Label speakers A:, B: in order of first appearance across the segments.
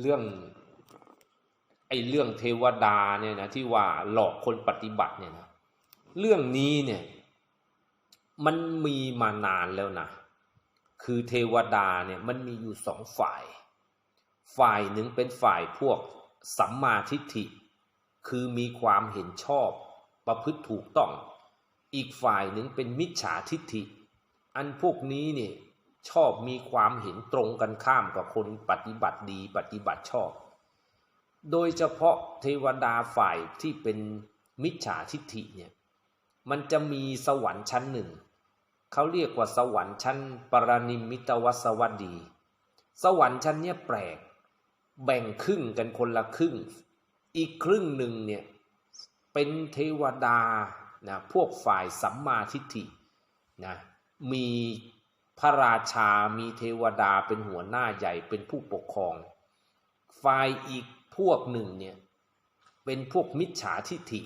A: เรื่องไอ้เรื่องเทวดาเนี่ยนะที่ว่าหลอกคนปฏิบัติเนี่ยนะเรื่องนี้เนี่ยมันมีมานานแล้วนะคือเทวดาเนี่ยมันมีอยู่สองฝ่าย ฝ่ายหนึ่งเป็นฝ่ายพวกสัมมาทิฏฐิ คือมีความเห็นชอบประพฤติถูกต้อง อีกฝ่ายหนึ่งเป็นมิจฉาทิฏฐิ อันพวกนี้เนี่ย ชอบมีความเห็นตรงกันข้ามกับคนปฏิบัติดีปฏิบัติชอบ โดยเฉพาะเทวดาฝ่ายที่เป็นมิจฉาทิฏฐิเนี่ยมันจะมีสวรรค์ชั้นหนึ่ง เขาเรียกว่าสวรรค์ชั้นปรนิมิตวสวัสดี สวรรค์ชั้นเนี้ยแปลก แบ่งครึ่งกันคนละครึ่ง อีกครึ่งหนึ่งเนี่ยเป็นเทวดานะพวกฝ่ายสัมมาทิฏฐินะมี พระราชามีเทวดาเป็นหัวหน้าใหญ่เป็นผู้ปกครอง ฝ่ายอีกพวกหนึ่งเนี่ยเป็นพวกมิจฉาทิฏฐิ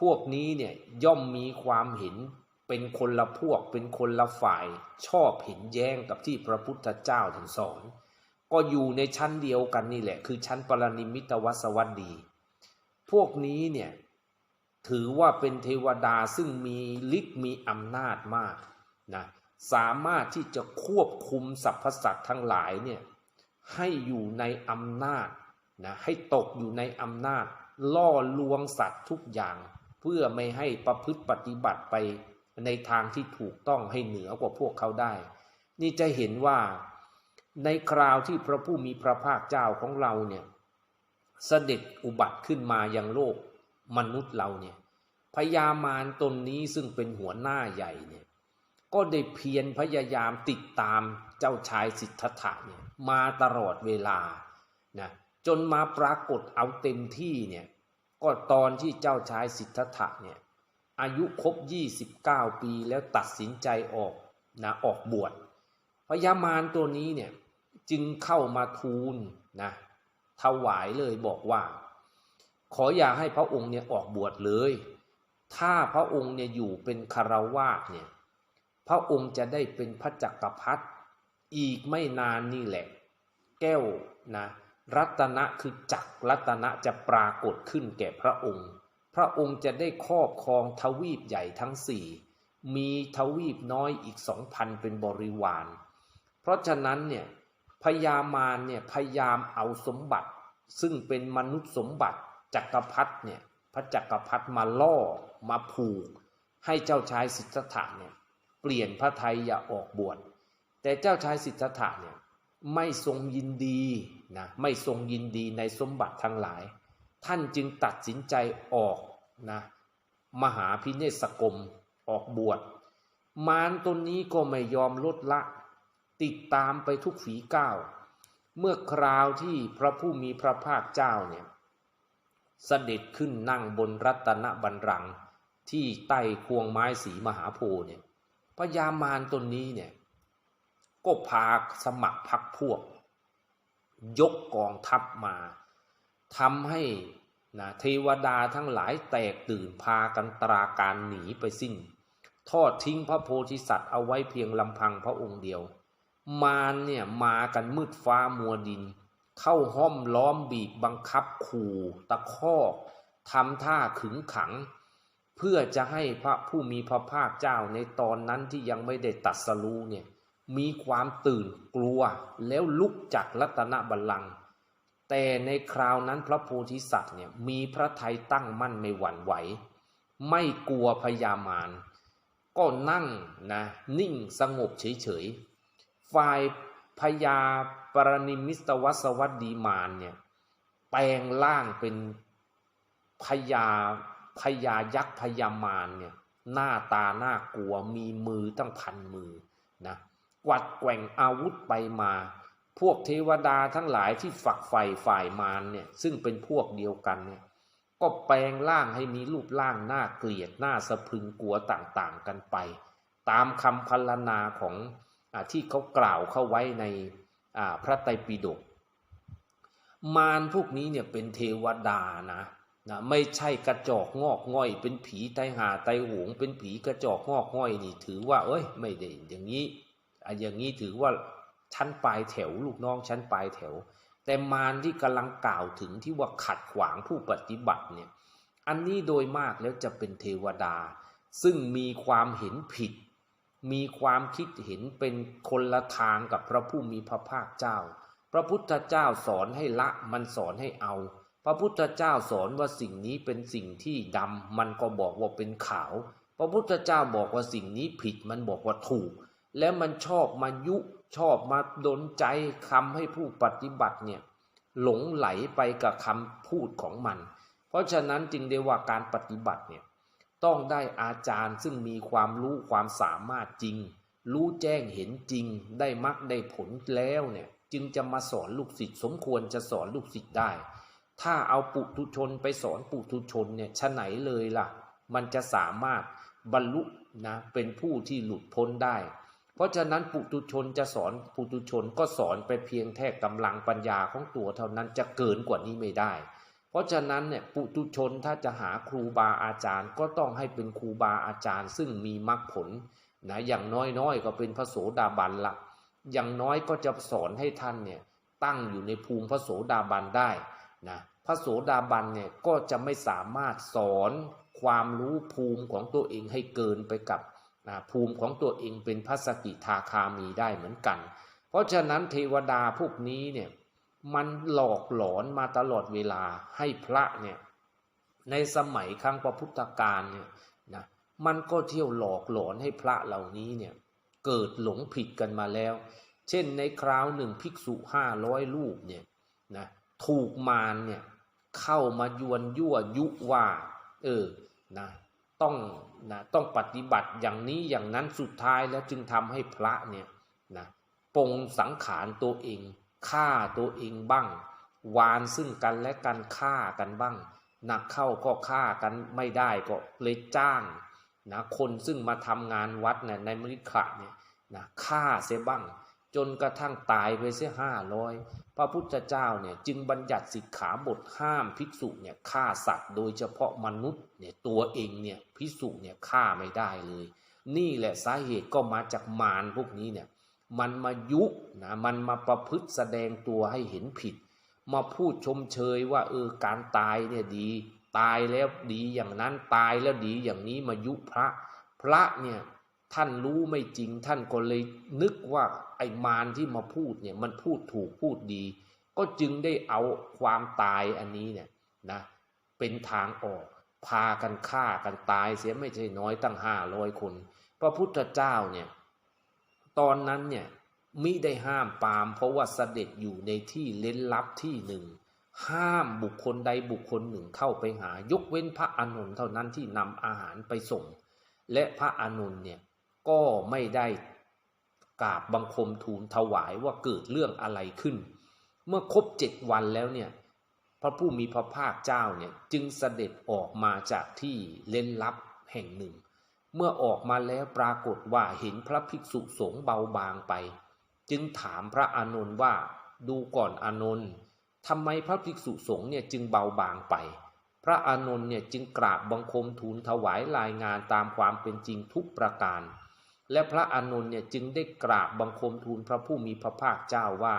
A: พวกนี้เนี่ยย่อมมีความเห็นเป็นคนละพวกเป็นคนละฝ่ายชอบเห็นแย้งกับที่พระพุทธเจ้าถึงสอนก็อยู่ในชั้นเดียวกันนี่แหละ คือชั้นปรนิมมิตวสวัสดี พวกนี้เนี่ยถือว่าเป็นเทวดาซึ่งมีฤทธิ์มีอำนาจมากนะ สามารถที่จะควบคุมสรรพสัตว์ทั้งหลายเนี่ยให้อยู่ในอำนาจนะให้ตกอยู่ในอำนาจ ล่อลวงสัตว์ทุกอย่าง เพื่อไม่ให้ประพฤติปฏิบัติไปในทางที่ถูกต้องให้เหนือกว่าพวกเขาได้ นี่จะเห็นว่าในคราวที่พระผู้มีพระภาคเจ้าของเราเนี่ยเสด็จอุบัติขึ้นมายังโลกมนุษย์เราเนี่ยพญามารตนนี้ซึ่งเป็นหัวหน้าใหญ่เนี่ย ก็ได้เพียรพยายามติดตามเจ้าชายสิทธัตถะเนี่ยมาตลอดเวลานะจนมาปรากฏเอาเต็มที่เนี่ยก็ตอนที่เจ้าชายสิทธัตถะเนี่ยอายุครบ 29 ปีแล้วตัดสินใจออกนะออกบวชพญามารตัวนี้เนี่ยจึงเข้ามาทูลนะถวายเลยบอกว่า ขออย่าให้พระองค์เนี่ยออกบวชเลย ถ้าพระองค์เนี่ยอยู่เป็นคารวาสเนี่ย พระองค์จะได้เป็นพระจักรพรรดิอีกไม่นานนี่แหละ แก้วนะรัตนะคือจักรรัตนะจะปรากฏขึ้นแก่พระองค์ พระองค์จะได้ครอบครองทวีปใหญ่ทั้งสี่มีทวีปน้อยอีกสองพันเป็นบริวาร เพราะฉะนั้นเนี่ยพญามารเนี่ยพยายามเอาสมบัติ ซึ่งเป็นมนุษย์สมบัติจักรพรรดิเนี่ยพระจักรพรรดิมาล่อมาผูก ให้เจ้าชายสิทธัตถะเนี่ย เปลี่ยนพระไทยอย่าออกบวชแต่เจ้าชายสิทธัตถะเนี่ยไม่ทรงยินดีนะไม่ทรงยินดีในสมบัติทั้งหลาย ท่านจึงตัดสินใจออกนะมหาพิเนศกรมออกบวชมารตนนี้ก็ไม่ยอมลดละ ติดตามไปทุกฝีก้าว เมื่อคราวที่พระผู้มีพระภาคเจ้าเนี่ยเสด็จขึ้นนั่งบนรัตนบัลลังก์ที่ใต้ควงไม้สีมหาโพธิ์เนี่ย พญามารตนนี้เนี่ยก็พาสมัครพักพวก ยกกองทัพมาทำให้นะเทวดาทั้งหลายแตกตื่นพากันตราการหนีไปสิ้น ทอดทิ้งพระโพธิสัตว์เอาไว้เพียงลำพังพระองค์เดียว มารเนี่ยมากันมืดฟ้ามัวดิน เข้าห้อมล้อมบีบบังคับขู่ตะคอกทำท่าขึงขัง เพื่อจะให้พระผู้มีพระภาคเจ้าในตอนนั้นที่ยังไม่ได้ตัดสรู้เนี่ยมีความตื่นกลัวแล้วลุกจากรัตนบัลลังก์แต่ในคราวนั้นพระโพธิสัตว์เนี่ยมีพระทัยตั้งมั่นไม่หวั่นไหว ไม่กลัวพยามารก็นั่งนะนิ่งสงบเฉยๆฝ่ายพญาปรนิมิตวสวัสดีมารเนี่ยแปลงร่างเป็นพญา พญายักษ์พญามารเนี่ยหน้าตาน่ากลัวมีมือตั้งพันมือนะกวัดแกว่งอาวุธไปมา พวกเทวดาทั้งหลายที่ฝักใฝ่ฝ่ายมารเนี่ยซึ่งเป็นพวกเดียวกันเนี่ยก็แปลงร่างให้มีรูปร่างน่าเกลียดน่าสะพึงกลัวต่างๆกันไป ตามคำพรรณนาของอที่เขากล่าวเข้าไว้ในพระไตรปิฎกมารพวกนี้เนี่ยเป็นเทวดานะ นะไม่ใช่กระจอกงอกง่อย เป็นผีไตหาไตหงเป็นผีกระจอกงอกง่อยนี่ ถือว่า เอ้ย ไม่ได้อย่างนี้อันอย่างนี้ถือว่าชั้นปลายแถว ลูกน้องชั้นปลายแถว แต่มารที่กำลังกล่าวถึงที่ว่าขัดขวางผู้ปฏิบัติเนี่ยอันนี้โดยมากแล้วจะเป็นเทวดา ซึ่งมีความเห็นผิด มีความคิดเห็นเป็นคนละทางกับพระผู้มีพระภาคเจ้า พระพุทธเจ้าสอนให้ละมันสอนให้เอา พระพุทธเจ้าสอนว่าสิ่งนี้เป็นสิ่งที่ดำมันก็บอกว่าเป็นขาว พระพุทธเจ้าบอกว่าสิ่งนี้ผิดมันบอกว่าถูก แล้วมันชอบมายุชอบมาดนใจคำให้ผู้ปฏิบัติเนี่ยหลงไหลไปกับคำพูดของมัน เพราะฉะนั้นจึงได้ว่าการปฏิบัติเนี่ยต้องได้อาจารย์ซึ่งมีความรู้ความสามารถจริง รู้แจ้งเห็นจริง ได้มรรคได้ผลแล้วเนี่ยจึงจะมาสอนลูกศิษย์สมควรจะสอนลูกศิษย์ได้ ถ้าเอาปุถุชนไปสอนปุถุชนเนี่ยชะไหนเลยล่ะ มันจะสามารถบรรลุนะเป็นผู้ที่หลุดพ้นได้ เพราะฉะนั้นปุถุชนจะสอนปุถุชนก็สอนไปเพียงแค่กำลังปัญญาของตัวเท่านั้นจะเกินกว่านี้ไม่ได้ เพราะฉะนั้นเนี่ยปุถุชนถ้าจะหาครูบาอาจารย์ ก็ต้องให้เป็นครูบาอาจารย์ ซึ่งมีมรรคผลนะอย่างน้อยๆก็เป็นพระโสดาบันละอย่างน้อยก็จะสอนให้ท่านเนี่ยตั้งอยู่ในภูมิพระโสดาบันได้ นะพระโสดาบันเนี่ยก็จะไม่สามารถสอนความรู้ภูมิของตัวเองให้เกินไปกับนะภูมิของตัวเองเป็นพระสกิทาคามีได้เหมือนกัน เพราะฉะนั้นเทวดาพวกนี้เนี่ยมันหลอกหลอนมาตลอดเวลาให้พระเนี่ยในสมัยครั้งพระพุทธกาลเนี่ยนะมันก็เที่ยวหลอกหลอนให้พระเหล่านี้เนี่ยเกิดหลงผิดกันมาแล้ว เช่นในคราวหนึ่งภิกษุห้าร้อยรูปเนี่ยนะ ถูกมารเนี่ยเข้ามายวนยั่วยุว่าเออนะต้องนะต้องปฏิบัติอย่างนี้อย่างนั้นสุดท้ายแล้วจึงทำให้พระเนี่ยนะปงสังขารตัวเองฆ่าตัวเองบ้าง วานซึ่งกันและกันฆ่ากันบ้างหนักเข้าก็ฆ่ากันไม่ได้ก็เลยจ้างนะคนซึ่งมาทำงานวัดเนี่ยในมริขะเนี่ยนะฆ่าเสียบ้าง จนกระทั่งตายไปเสียห้าร้อยพระพุทธเจ้าเนี่ยจึงบัญญัติสิกขาบทห้ามภิกษุเนี่ยฆ่าสัตว์ โดยเฉพาะมนุษย์เนี่ยตัวเองเนี่ยภิกษุเนี่ยฆ่าไม่ได้เลย นี่แหละสาเหตุก็มาจากมารพวกนี้เนี่ยมันมายุนะมันมาประพฤติแสดงตัวให้เห็นผิด มาพูดชมเชยว่าเออการตายเนี่ยดี ตายแล้วดีอย่างนั้นตายแล้วดีอย่างนี้มายุพระ พระเนี่ย ท่านรู้ไม่จริง ท่านก็เลยนึกว่าไอ้มารที่มาพูดเนี่ยมันพูดถูกพูดดี ก็จึงได้เอาความตายอันนี้เนี่ยนะเป็นทางออก พากันฆ่ากันตายเสียไม่ใช่น้อยตั้งห้าร้อยคน พระพุทธเจ้าเนี่ยตอนนั้นเนี่ยมิได้ห้ามปาม เพราะว่าเสด็จอยู่ในที่เล้นลับที่หนึ่งห้ามบุคคลใดบุคคลหนึ่งเข้าไปหายกเว้นพระอานนท์เท่านั้นที่นำอาหารไปส่ง และพระอานนท์เนี่ย ก็ไม่ได้กราบบังคมทูลถวายว่าเกิดเรื่องอะไรขึ้น เมื่อครบเจ็ดวันแล้วเนี่ยพระผู้มีพระภาคเจ้าเนี่ยจึงเสด็จออกมาจากที่เล่นลับแห่งหนึ่ง เมื่อออกมาแล้วปรากฏว่าเห็นพระภิกษุสงฆ์เบาบางไป จึงถามพระอานนท์ว่าดูก่อนอานนท์ทำไมพระภิกษุสงฆ์เนี่ยจึงเบาบางไปพระอานนท์เนี่ยจึงกราบบังคมทูลถวายรายงานตามความเป็นจริงทุกประการ และพระอานนท์เนี่ยจึงได้กราบบังคมทูลพระผู้มีพระภาคเจ้าว่า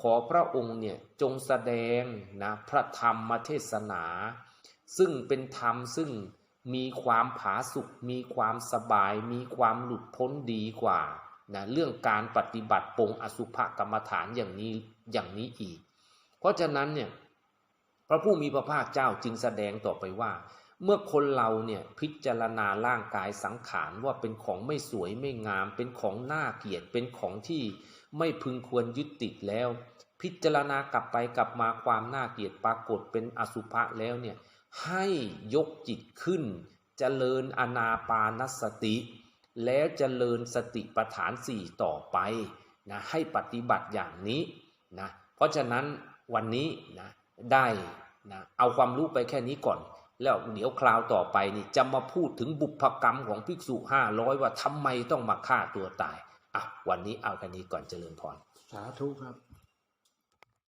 A: ขอพระองค์เนี่ยจงแสดงนะพระธรรมเทศนา ซึ่งเป็นธรรมซึ่งมีความผาสุกมีความสบาย มีความหลุดพ้นดีกว่านะเรื่องการปฏิบัติปงอสุภกรรมฐานอย่างนี้อย่างนี้อีก เพราะฉะนั้นเนี่ยพระผู้มีพระภาคเจ้าจึงแสดงต่อไปว่า เมื่อคนเราเนี่ยพิจารณาร่างกายสังขารว่าเป็นของไม่สวยไม่งาม เป็นของน่าเกลียด เป็นของที่ไม่พึงควรยึดติดแล้ว พิจารณากลับไปกลับมาความน่าเกลียดปรากฏเป็นอสุภะแล้วเนี่ยให้ยกจิตขึ้นจเจริญอนาปานสติ แล้วจเจริญสติปัฏฐานสี่ต่อไปนะให้ปฏิบัติอย่างนี้นะเพราะฉะนั้นวันนี้นะได้นะเอาความรู้ไปแค่นี้ก่อน แล้วเดี๋ยวคราวต่อไปนี่จะมาพูดถึงบุพกรรมของภิกษุห้าร้อยว่าทำไมต้องมาฆ่าตัวตายอะวันนี้เอาแค่นี้ก่อนเจริญพร
B: สาธุครับ